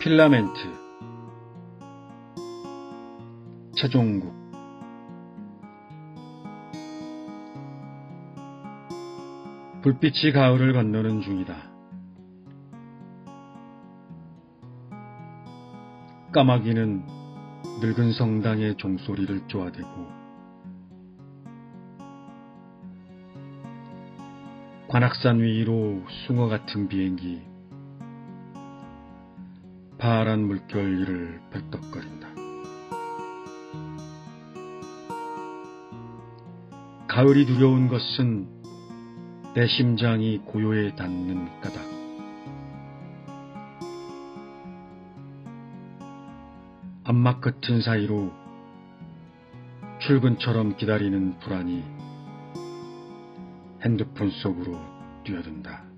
필라멘트 최종국 불빛이 가을을 건너는 중이다. 까마귀는 늙은 성당의 종소리를 쪼아대고 관악산 위로 숭어 같은 비행기 파란 물결 위를 펄떡거린다. 가을이 두려운 것은 내 심장이 고요에 닿는 까닭. 암막 같은 사이로 출근처럼 기다리는 불안이 핸드폰 속으로 뛰어든다.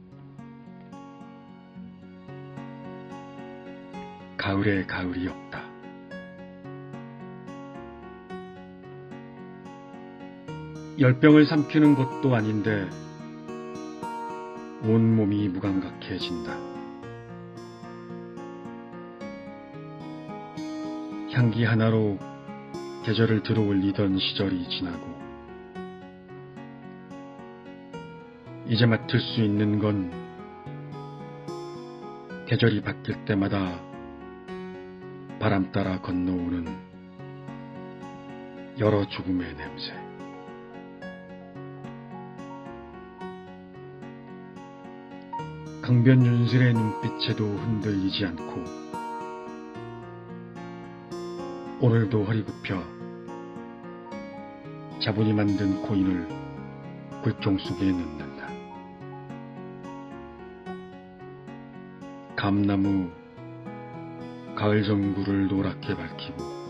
가을에 가을이 없다. 열병을 삼키는 것도 아닌데 온몸이 무감각해진다. 향기 하나로 계절을 들어올리던 시절이 지나고 이제 맡을 수 있는 건 계절이 바뀔 때마다 바람 따라 건너오는 여러 죽음의 냄새. 강변윤슬의 눈빛에도 흔들리지 않고 오늘도 허리 굽혀 자분이 만든 코인을 굴종 속에 넣는다. 감나무 가을 전구를 노랗게 밝히고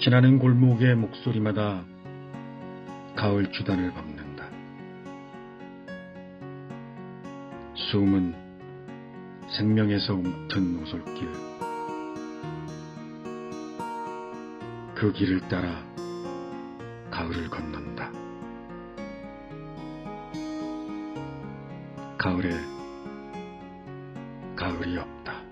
지나는 골목의 목소리마다 가을 주단을 밟는다. 숨은 생명에서 움튼 오솔길 그 길을 따라 가을을 건넌다. 가을에 가을이 없다.